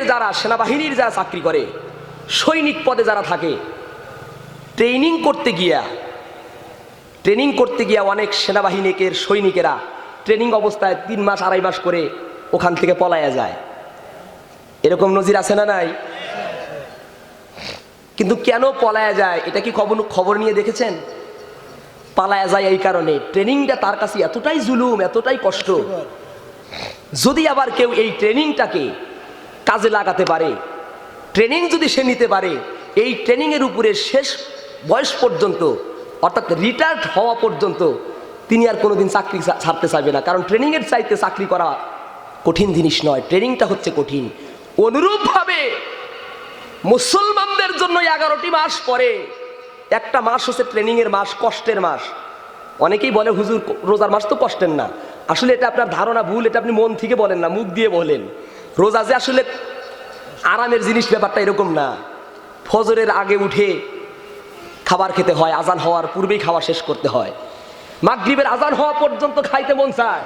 পুলিশের যারা সেনাবাহিনীর যারা চাকরি করে, সৈনিক পদে যারা থাকে ট্রেনিং করতে গিয়া ট্রেনিং করতে গিয়া অনেক সেনাবাহিনীকের সৈনিকেরা ট্রেনিং অবস্থায় তিন মাস আড়াই মাস করে ওখান থেকে পলায়া যায়। এরকম নজির আছে না নাই? কিন্তু কেন পলায়া যায়, এটা কি খবর খবর নিয়ে দেখেছেন? পালায়া যায় এই কারণে। ট্রেনিংটা তার কাছে এতটাই জুলুম, এতটাই কষ্ট। যদি আবার কেউ এই ট্রেনিংটাকে কাজে লাগাতে পারে। ট্রেনিং যদি সে নিতে পারে, এই ট্রেনিংয়ের উপরে শেষ বয়স পর্যন্ত, অর্থাৎ রিটায়ার্ড হওয়া পর্যন্ত, তিনি আর কোনোদিন চাকরি ছাড়তে চাইবে না। কারণ ট্রেনিংয়ের চাইতে চাকরি করা কঠিন জিনিস নয়। ট্রেনিংটা হচ্ছে কঠিন। অনুরূপভাবে মুসলমানদের জন্য এগারোটি মাস পরে, একটা মাস হচ্ছে ট্রেনিংয়ের মাস, কষ্টের মাস। অনেকেই বলে, হুজুর, রোজার মাস তো কষ্টের না। আসলে এটা আপনার ধারণা ভুল, এটা আপনি মন থেকে বলেন না, মুখ দিয়ে বলেন। রোজা যে আসলে আরামের জিনিস ব্যাপারটা এরকম না। ফজরের আগে উঠে খাবার খেতে হয়, আজান হওয়ার পূর্বেই খাওয়া শেষ করতে হয়। মাগরিবের আজান হওয়া পর্যন্ত খাইতে মন চায়।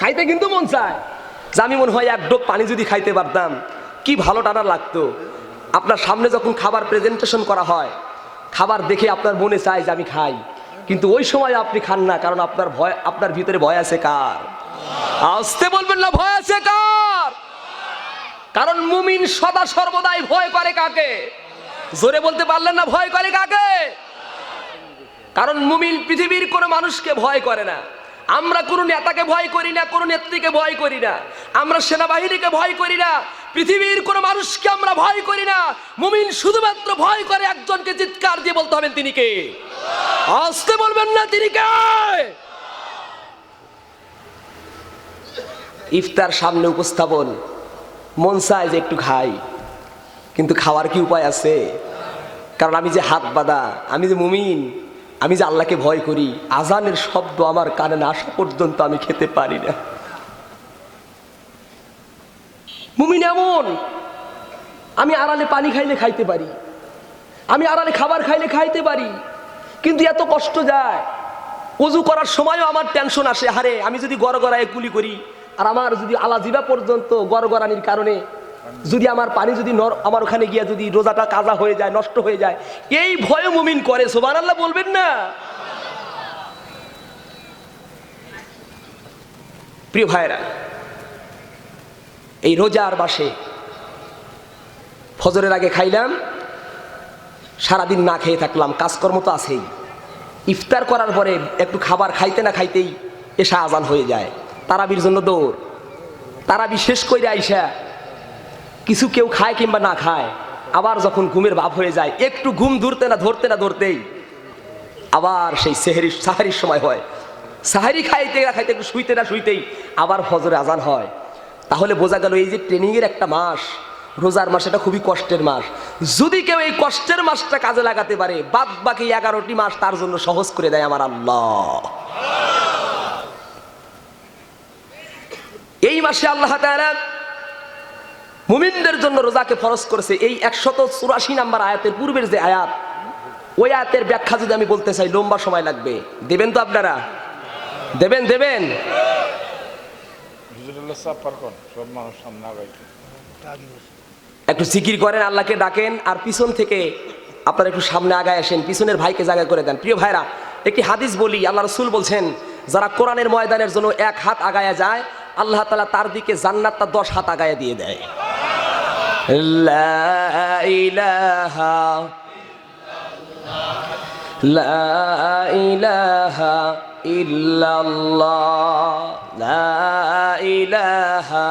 খাইতে কিন্তু মন চায়। যে আমি মনে হয় এক ডোক পানি যদি খাইতে পারতাম, কি ভালো টানা লাগতো। আপনার সামনে যখন খাবার প্রেজেন্টেশন করা হয়, খাবার দেখে আপনার মনে চায় যে আমি খাই। কিন্তু ওই সময় আপনি খান না, কারণ আপনার ভয়, আপনার ভিতরে ভয় আছে কার? আসতে বলবেন না, ভয় আছে কার? কারণ মুমিন সদা সর্বদাই ভয় করে কাকে? জোরে বলতে পারলেন না ভয় করে কাকে? কারণ মুমিন পৃথিবীর কোনো মানুষকে ভয় করে না। আমরা কোনো নেতাকে ভয় করি না, কোনো নেত্রীকে ভয় করি না। আমরা সেনাবাহিনীকে ভয় করি না। পৃথিবীর কোনো মানুষকে আমরা ভয় করি না। মুমিন শুধুমাত্র ভয় করে একজনকে চিৎকার দিয়ে বলতে হবেন তিনি কে? আসতে বলবেন না, তিনি কে? ইফতার সামনে উপস্থাপন। মন চায় যে একটু খাই। কিন্তু খাওয়ার কি উপায় আছে? কারণ আমি যে হাত বাঁধা, আমি যে মুমিন, আমি যে আল্লাহকে ভয় করি, আজানের শব্দ আমার কানে না আসা পর্যন্ত আমি খেতে পারি না। মুমিন এমন, আমি আড়ালে পানি খাইলে খাইতে পারি। আমি আড়ালে খাবার খাইলে খাইতে পারি। কিন্তু এত কষ্ট যায়। অজু করার সময়ও আমার টেনশন আসে। হারে আমি যদি গড় গড়ায় কুলি করি আর আমার যদি আলাজিবা পর্যন্ত গড় গড়ানির কারণে যদি আমার পানি যদি আমার ওখানে গিয়ে যদি রোজাটা কাজা হয়ে যায়, নষ্ট হয়ে যায়, এই ভয় মুমিন করে সোবান আল্লাহ বলবেন না? প্রিয় ভাইরা এই রোজার বাসে ফজরের আগে খাইলাম, সারাদিন না খেয়ে থাকলাম, কাজকর্ম তো আছেই। ইফতার করার পরে একটু খাবার খাইতে না খাইতেই এসা আজান হয়ে যায়। তারাবির জন্য দৌড়। তারাবি শেষ করে আইসা কিছু কেউ খায় কিংবা না খায়, আবার যখন ঘুমের ভাব হয়ে যায়, একটু ঘুম ধরতে না ধরতে না ধরতেই আবার সেই সেহেরি, সাহারির সময় হয়। সাহারি খাইতে না খাইতে একটু শুইতে না শুইতেই আবার ফজরে আজান হয়। তাহলে বোঝা গেল এই যে ট্রেনিংয়ের একটা মাস, রোজার মাস এটা খুবই কষ্টের মাস। যদি কেউ এই কষ্টের মাসটা কাজে লাগাতে পারে বাদ বাকি এগারোটি মাস তার জন্য সহজ করে দেয় আমার আল্লাহ। এই মাসে আল্লাহ তাআলা মুমিনদের জন্য রোজাকে ফরজ করেছে। এই একশত চুরাশি নাম্বার আয়াতের পূর্বের যে আয়াত ওই আয়াতের ব্যাখ্যা যদি আমি বলতে চাই লম্বা সময় লাগবে। দেবেন তো আপনারা? দেবেন দেবেন? একটু জিকির করেন আল্লাহকে ডাকেন আর পিছন থেকে আপনারা একটু সামনে আগায় আসেন পিছনের ভাইকে জায়গা করে দেন। প্রিয় ভাইরা একটি হাদিস বলি আল্লাহ রসুল বলছেন যারা কোরআনের ময়দানের জন্য এক হাত আগায়া যায় আল্লাহ তালা তার দিকে জান্নাতটা দশ হাত আগায় দিয়ে দেয়। লা ইলাহা লা ইলাহা ইল্লাল্লাহ। লা ইলাহা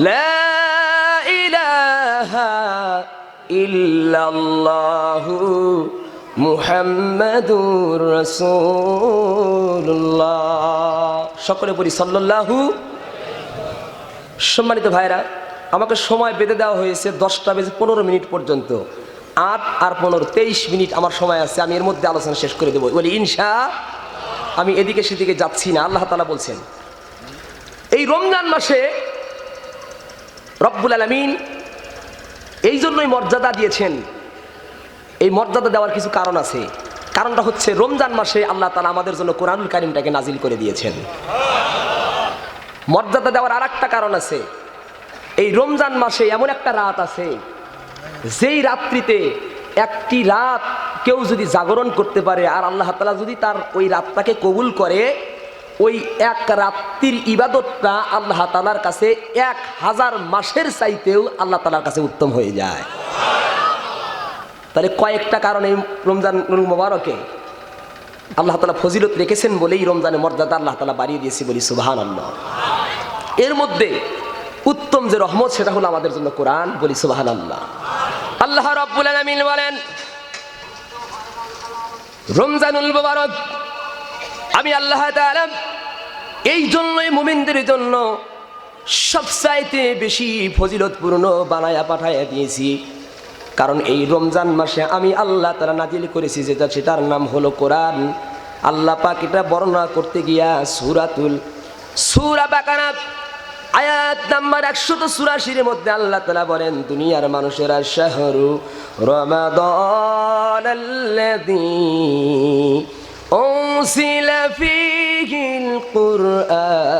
لا إله ইল্লাল্লাহু মুহাম্মাদুর রাসূলুল্লাহ সকলে বলি সাল্লাল্লাহু সম্মানিত ভাইরা আমাকে সময় বেঁধে দেওয়া হয়েছে দশটা বেজে পনেরো মিনিট পর্যন্ত আট আর পনেরো তেইশ মিনিট আমার সময় আছে আমি এর মধ্যে আলোচনা শেষ করে দেবো বলি ইনশা আমি এদিকে সেদিকে যাচ্ছি না আল্লাহ তালা বলছেন এই রমজান মাসে রব্বুল আলমিন এই জন্যই মর্যাদা দিয়েছেন। এই মর্যাদা দেওয়ার কিছু কারণ আছে। কারণটা হচ্ছে রমজান মাসে আল্লাহ তালা আমাদের জন্য কোরআনুল কারিমটাকে নাজিল করে দিয়েছেন। মর্যাদা দেওয়ার আর একটা কারণ আছে। এই রমজান মাসে এমন একটা রাত আছে, যেই রাত্রিতে একটি রাত কেউ যদি জাগরণ করতে পারে, আর আল্লাহ তালা যদি তার ওই রাতটাকে কবুল করে ওই এক রাত্রির ইবাদতটা আল্লাহ তালার কাছে এক হাজার মাসের চাইতেও আল্লাহ তালার কাছে উত্তম হয়ে যায়। তাহলে কয়েকটা কারণে রমজান মোবারকে আল্লাহ তালা ফজিলত রেখেছেন বলেই রমজানের মর্যাদা আল্লাহ তালা বাড়িয়ে দিয়েছে বলি সুবাহান আল্লাহ এর মধ্যে উত্তম যে রহমত সেটা হলো আমাদের জন্য কোরআন বলি সুবাহান আল্লাহ আল্লাহ রব্বুল আলামিন বলেন, রমজানুল মুবারক আমি আল্লাহ তাআলা এই জন্যই মুমিনদের জন্য সবচাইতে বেশি ফজিলতপূর্ণ বানায়া পাঠাইয়া দিয়েছি। কারণ এই রমজান মাসে আমি আল্লাহ তারা নাজিল করেছি, যেটা সেটার নাম হলো কোরআন। আল্লাহ পাক এটা বর্ণনা করতে গিয়া সুরাতুল, সুরা বাকানা আয়াত নাম্বার একশত চুরাশির মধ্যে আল্লাহ তালা বলেন, দুনিয়ার মানুষেরা শাহরু রমাদান أنزل فيه القرآن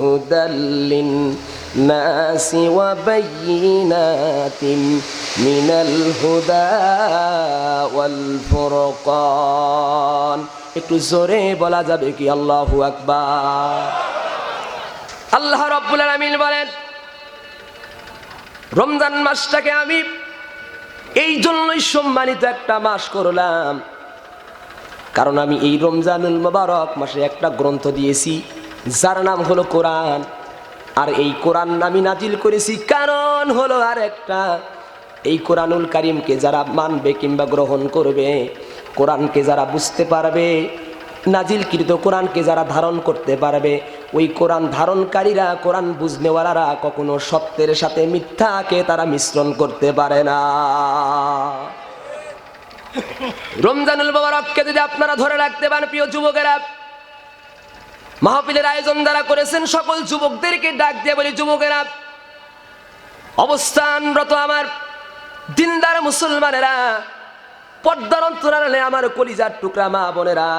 هدى للناس وبينات من الهدى والفرقان একটু জোরে বলা যাবে কি আল্লাহু আকবার আল্লাহ রব্বুল আলামিন বলেন রমজান মাসটাকে আমি এই জন্যই সম্মানিত একটা মাস করলাম কারণ আমি এই রমজানুল মোবারক মাসে একটা গ্রন্থ দিয়েছি, যার নাম হলো কোরআন। আর এই কোরআন আমি নাজিল করেছি কারণ হলো আর একটা এই কোরআনুল কারিমকে যারা মানবে কিংবা গ্রহণ করবে, কোরআনকে যারা বুঝতে পারবে, নাজিলকৃত কোরআনকে যারা ধারণ করতে পারবে, ওই কোরআন ধারণকারীরা, কোরআন বুঝনেওয়ালারা কখনো সত্যের সাথে মিথ্যাকে তারা মিশ্রণ করতে পারে না। রমজানুল মোবারককে যদি আপনারা ধরে রাখতে পারেন, প্রিয় যুবকেরা, মাহফিলের আয়োজন যারা করেছেন, সকল যুবকদেরকে ডাক দিয়ে বলি, যুবকেরা, অবস্থানরত আমার দিনদার মুসলমানেরা, পর্দার অন্তরালে আমার কলিজার টুকরা মা বোনেরা,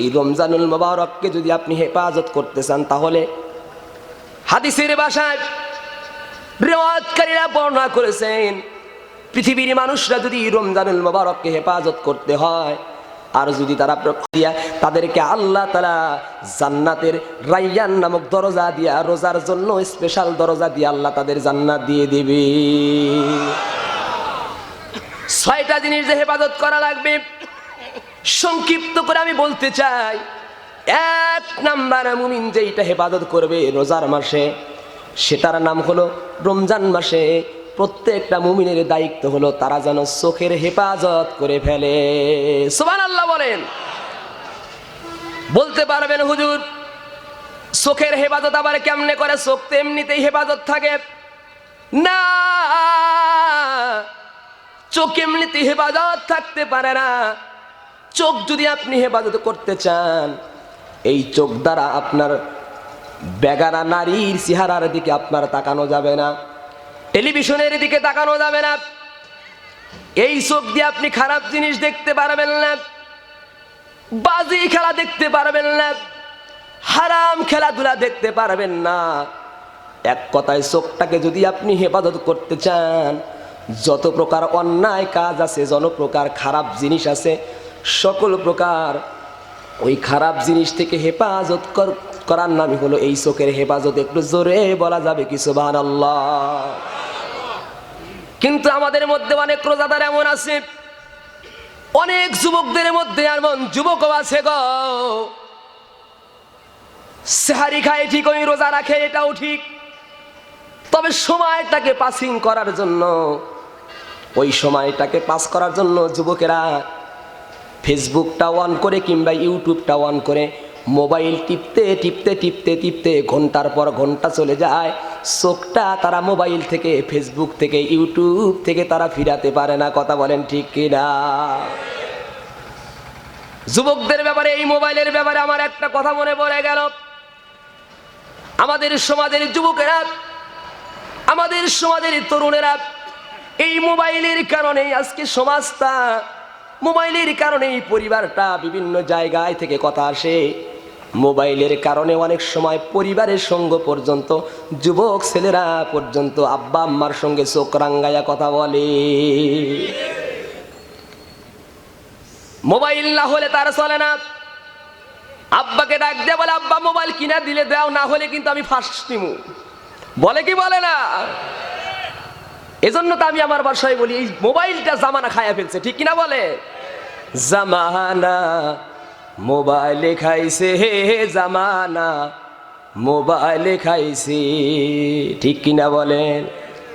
এই রমজানুল মোবারককে যদি আপনি হেফাজত করতে চান, তাহলে হাদিসের বাসায় রেওয়াজকারীরা বর্ণনা করেছেন পৃথিবীর মানুষরা যদি রমজানুল মোবারককে হেফাজত করতে হয়, আর যদি তারা প্রক্রিয়া তাদেরকে আল্লাহ তালা জান্নাতের রাইয়ান নামক দরজা দিয়া, রোজার জন্য স্পেশাল দরজা দিয়ে আল্লাহ তাদের জান্নাত দিয়ে দিবে। ছয়টা জিনিস যে হেফাজত করা লাগবে। সংক্ষিপ্ত করে আমি বলতে চাই, এক নাম্বার মুমিন যেইটা হেফাজত করবে রোজার মাসে, সেটার নাম হলো রমজান মাসে প্রত্যেকটা মুমিনের দায়িত্ব হলো তারা যেন চোখের হেফাজত করে ফেলে। সোমান আল্লাহ বলেন। বলতে পারবেন হুজুর, চোখের হেফাজত আবার কেমনে করে? চোখ তো এমনিতেই হেফাজত থাকে। না, চোখ এমনিতে হেফাজত থাকতে পারে না। চোখ যদি আপনি হেফাজত করতে চান, এই চোখ দ্বারা আপনার বেগানা নারীর চেহারার দিকে আপনার তাকানো যাবে না। টেলিভিশনের দিকে তাকানো যাবে না। এই চোখ দিয়ে আপনি খারাপ জিনিস দেখতে পারবেন না। বাজি খেলা দেখতে পারবেন না। হারাম খেলাধুলা দেখতে পারবেন না। এক কথায় চোখটাকে যদি আপনি হেফাজত করতে চান, যত প্রকার অন্যায় কাজ আছে, যত প্রকার খারাপ জিনিস আছে, সকল প্রকার ওই খারাপ জিনিস থেকে হেফাজত কর- করার নামই হলো এই চোখের হেফাজত। একটু জোরে বলা যাবে কিছু সুবাহ আল্লাহ কিন্তু আমাদের মধ্যে অনেক রোজাদার এমন আছে। অনেক যুবকদের মধ্যে এমন যুবকও আছে গো। সেহারি খায় ঠিক ওই রোজা রাখে, এটাও ঠিক। তবে সময়টাকে পাসিং করার জন্য, ওই সময়টাকে পাস করার জন্য যুবকেরা ফেসবুকটা অন করে কিংবা ইউটিউবটা অন করে মোবাইল টিপতে টিপতে টিপতে টিপতে ঘণ্টার পর ঘণ্টা চলে যায়। চোখটা তারা মোবাইল থেকে ফেসবুক থেকে ইউটিউব থেকে তারা ফিরাতে পারে না, কথা বলেন ঠিক কিনা যুবকদের ব্যাপারে, এই মোবাইলের ব্যাপারে আমার একটা কথা মনে পড়ে গেল। আমাদের সমাজের যুবকেরা, আমাদের সমাজের তরুণেরা, এই মোবাইলের কারণে আজকে সমাজটা, মোবাইলের কারণে এই পরিবারটা বিভিন্ন জায়গায় থেকে কথা আসে। মোবাইলের কারণে অনেক সময় পরিবারের সঙ্গ পর্যন্ত, যুবক ছেলেরা পর্যন্ত আব্বা আম্মার সঙ্গে চোখ রাঙ্গাইয়া কথা বলে। মোবাইল না হলে তার চলে না। আব্বাকে ডাক দিয়ে বলে, আব্বা, মোবাইল কিনা দিলে দাও, না হলে কিন্তু আমি ফার্স্ট নিমু বলে কি বলে না? এজন্য তো আমি আমার বাসায় বলি, এই মোবাইলটা জামানা খায়া ফেলছে, ঠিক কিনা বলে? জামানা মোবাইলে খাইছে হে জামানা, মোবাইলে খাইছে। ঠিক কিনা বলেন?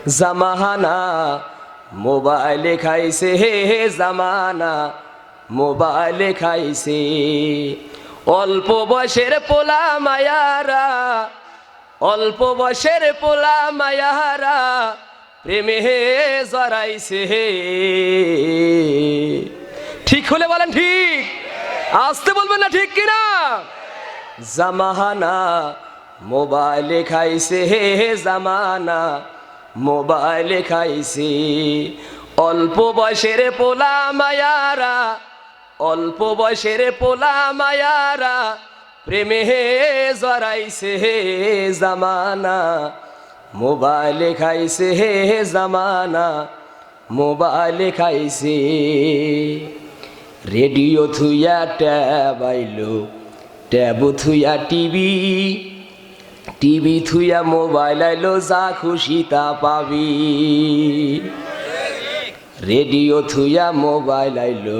জামাহানা মোবাইলে খাইছে হে হে জামানা, মোবাইলে খাইছে। অল্প বয়সের পোলা মায়ারা, অল্প বয়সের পোলা মায়ারা, প্রেমে হে জড়াইছে হে। ঠিক হলে বলেন ঠিক। আসতে বলবেন না ঠিক কিনা? জামাহানা মোবাইলে খাইছে, হে হে জামানা মোবাইলে খাইছে। অল্প বয়সের পোলা মায়ারা, অল্প বয়সের পোলা মায়ারা প্রেমে জড়াইছে, হে জামানা মোবাইলে খাইছে, হে জামানা মোবাইলে খাইছে। রেডিও থুইয়া ট্যাব আইলো ট্যাব থুইয়া টিভি টিভি থুইয়া মোবাইল আইলো, যা খুশি তা পাবি। রেডিও থুইয়া মোবাইল আইলো,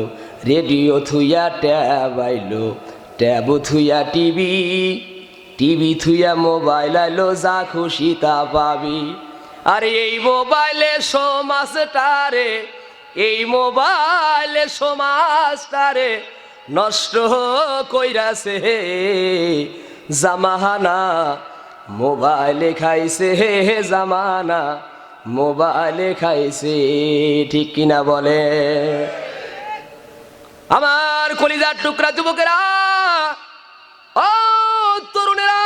রেডিও থুইয়া ট্যাব আইলো ট্যাব থুইয়া টিভি টিভি থুইয়া মোবাইল আইলো, যা খুশি তা পাবি। আর এই মোবাইলে সমাজটারে এই মোবাইলে সমাজটারে নষ্ট কইরাছে জামাহানা মোবাইলে খাইছে জামানা মোবাইলে খাইছে, ঠিক কিনা বলে? আমার কলিজার টুকরা যুবকেরা, ও তরুণেরা,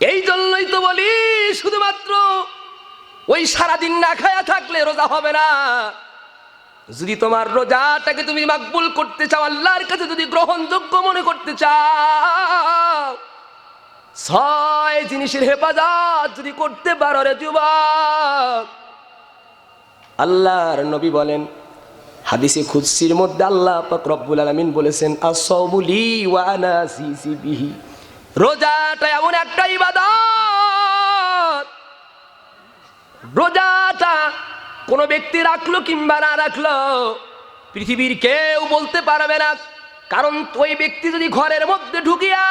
এই জন্যই তো বলি শুধুমাত্র ওই সারাদিন না খায়া থাকলে রোজা হবে না। যদি তোমার রোজাটাকে তুমি মাকবুল করতে চাও, আল্লাহর কাছে যদি গ্রহণযোগ্য মনে করতে চাও, ছয় জিনিসের হেফাজত যদি করতে পারো রে যুবক। আল্লাহর নবী বলেন, হাদিসে খুদসির মধ্যে আল্লাহ পাক রব্বুল আলামিন বলেছেন আসবুলি ওয়া আনা সিসি বিহি রোজাটা এমন একটা ইবাদত রোজাটা কোনো ব্যক্তি রাখল কিংবা না রাখল, পৃথিবীর কেউ বলতে পারবে না। কারণ ওই ব্যক্তি যদি ঘরের মধ্যে ঢুকিয়া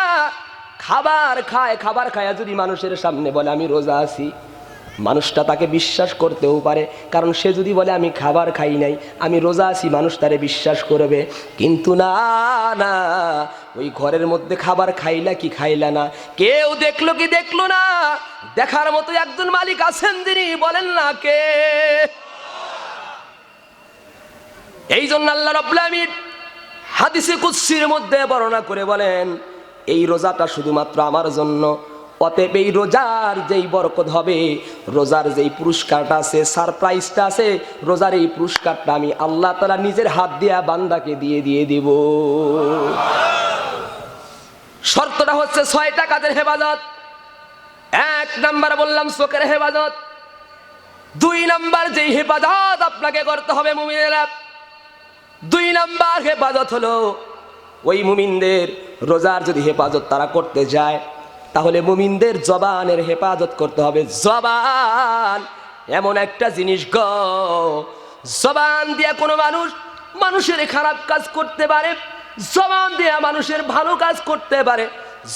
খাবার খায়, খাবার খায়া যদি মানুষের সামনে বলে, আমি রোজা আছি। মানুষটা তাকে বিশ্বাস করতেও পারে। কারণ সে যদি বলে, আমি খাবার খাই নাই, আমি রোজা আছি, মানুষ তারে বিশ্বাস করবে। কিন্তু না না, ওই ঘরের মধ্যে খাবার খাইলা কি খাইলা না? কেউ দেখল কি দেখল না? দেখার মতো একজন মালিক আছেন যিনি, বলেন না কে? এই জন্য আল্লাহ আমিন হাদিসে কুৎসির মধ্যে বর্ণনা করে বলেন, এই রোজাটা শুধুমাত্র আমার জন্য অতএব এই রোজার যেই বরকত হবে, রোজার যেই পুরস্কারটা আছে সারপ্রাইজটা আছে, রোজার এই পুরস্কারটা আমি আল্লাহ তালা নিজের হাত দিয়া বান্দাকে দিয়ে দিয়ে দিব। শর্তটা হচ্ছে ছয়টা কাজের হেফাজত। এক নাম্বার বললাম চোখের হেফাজত। দুই নাম্বার যেই হেফাজত আপনাকে করতে হবে মুমিনেরা। দুই নাম্বার হেফাজত হলো ওই মুমিনদের রোজার যদি হেফাজত তারা করতে যায় তাহলে মুমিনদের জবানের হেফাজত করতে হবে। জবান, এমন একটা জিনিস গ। জবান দিয়ে কোনো মানুষ মানুষের খারাপ কাজ করতে পারে, জবান দিয়ে মানুষের ভালো কাজ করতে পারে।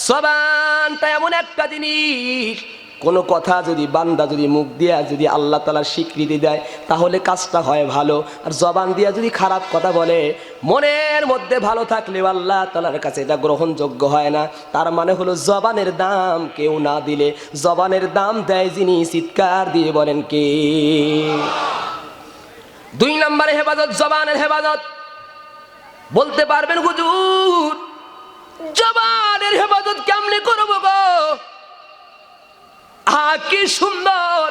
জবানটা এমন একটা জিনিস কোনো কথা যদি বান্দা যদি মুখ দিয়া যদি আল্লাহ তালার স্বীকৃতি দেয়, তাহলে কাজটা হয় ভালো। আর জবান দিয়া যদি খারাপ কথা বলে, মনের মধ্যে ভালো থাকলেও আল্লাহ তালার কাছে এটা গ্রহণযোগ্য হয় না। তার মানে হলো জবানের দাম কেউ না দিলে, জবানের দাম দেয় যিনি চিৎকার দিয়ে বলেন কে? দুই নম্বরে হেফাজত, জবানের হেফাজত। বলতে পারবেন হুজুর, জবানের হেফাজত কেমনে করব গো? আহা, কি সুন্দর।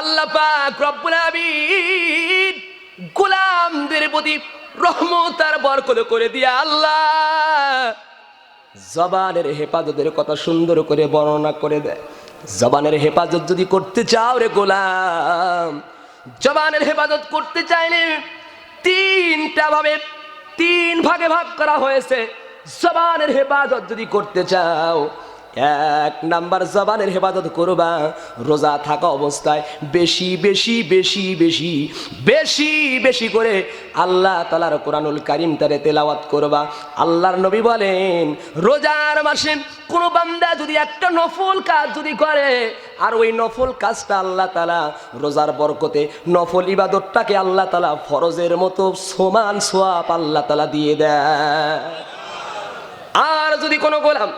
আল্লাহ পাক রব্বুল আমিন গোলামদের প্রতি রহমত আর বরকত করে দিয়া আল্লাহ জবানের হেফাজতের কথা সুন্দর করে বর্ণনা করে দেয়। জবানের হেফাজত যদি করতে চাও রে গোলাম, জবানের হেফাজত করতে চাইলে তিনটা ভাবে, তিন ভাগে ভাগ করা হয়েছে। জবানের হেফাজত যদি করতে চাও এক নাম্বার জবানের হেফাজত করবা, রোজা থাকা অবস্থায় বেশি বেশি বেশি বেশি বেশি বেশি করে আল্লাহ তালার কোরআনুল কারিম তারে তেলাওয়াত করবা। আল্লাহর নবী বলেন, রোজার মাসে কোনো বান্দা যদি একটা নফল কাজ যদি করে, আর ওই নফল কাজটা আল্লাহ তালা রোজার বরকতে, নফল ইবাদতটাকে আল্লাহ তালা ফরজের মতো সমান সোয়াপ আল্লাহ তালা দিয়ে দেয়। আর যদি কোনো গোলাম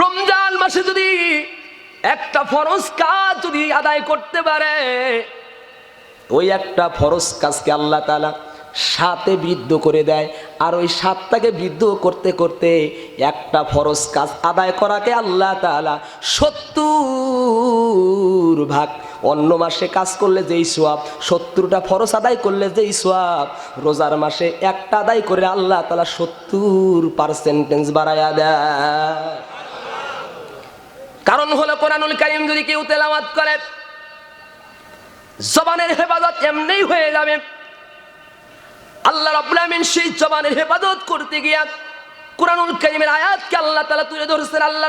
রমজান মাসে যদি একটা ফরজ কাজ যদি আদায় করতে পারে, ওই একটা ফরজ কাজকে আল্লাহ তালা সাতে বৃদ্ধ করে দেয়। আর ওই সাতটাকে বৃদ্ধ করতে করতে একটা ফরজ কাজ আদায় করাকে আল্লাহ তালা সত্তর ভাগ অন্য মাসে কাজ করলে যেই সোয়াব সত্তরটা ফরজ আদায় করলে যেই সোয়াব রোজার মাসে একটা আদায় করে আল্লাহ তালা সত্তর পার্সেন্টেজ বাড়াইয়া দেয়। কারণ হলো কোরআনুল কারিম যদি কেউ তেলাওয়াত করে, জবানের হেফাজত এমনি হয়ে যাবে। আল্লাহ সেই জবানের হেফাজত করতে গিয়া কোরআনুল কারিমের আয়াতকে আল্লাহ তুলে ধরছেন। আল্লাহ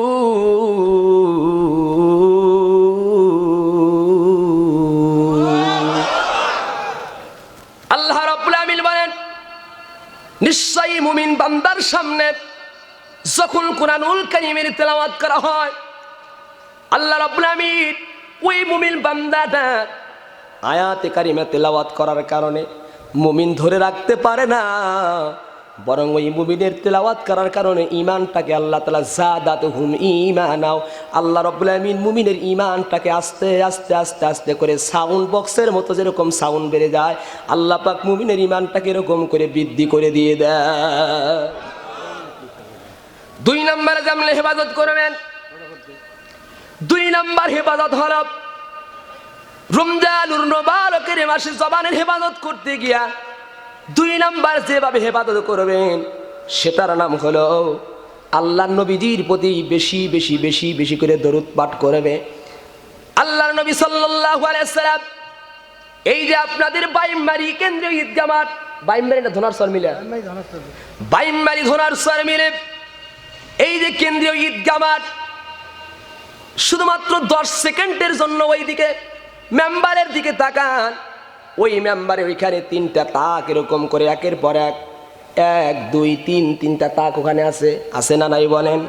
মুমিন বান্দার সামনে যখন কোরআনুল কারিমের তেলাওয়াত করা হয়, আল্লাহ রাব্বুল আমিন ওই মুমিন বান্দাটা আয়াতে কারিমা তেলাওয়াত করার কারণে মুমিন ধরে রাখতে পারে না। বরং ওই মুমিনের তেলাওয়াত করার কারণে ইমানটাকে আল্লাহ তালা জাদাত হুম ইমানাও আল্লাহ রব্বুল আমিন মুমিনের ইমানটাকে আস্তে আস্তে আস্তে আস্তে করে সাউন্ড বক্সের মতো যেরকম সাউন্ড বেড়ে যায়, আল্লাহ পাক মুমিনের ইমানটাকে এরকম করে বৃদ্ধি করে দিয়ে দেয়। দুই নম্বরে জামলে হেফাজত করবেন। দুই নম্বর হেফাজত হল রমজানুর মাসে জবানের হেফাজত করতে গিয়া দুই নাম্বার যেভাবে হেফাজত করবেন সেটার নাম হলো আল্লাহ নবীজির প্রতি বেশি বেশি বেশি বেশি করে দরুদ পাঠ করবে। আল্লাহর নবী সাল্লাল্লাহু আলাইহি সাল্লাম এই যে আপনাদের বাইমবাড়ি কেন্দ্রীয় ঈদগাহ মাঠ বাইমবাড়ি না ধনার সর মিলে? বাইমবাড়ি ধনার সর মিলে। এই যে কেন্দ্রীয় ঈদগাহ মাঠ শুধুমাত্র দশ সেকেন্ডের জন্য ওই দিকে মেম্বারের দিকে তাকান। ওই মেম্বারে ওইখানে তিনটা তাক এরকম করে একের পর এক এক, দুই, তিন, তিনটা তাক ওখানে আছে। আছে না নাই বলেন?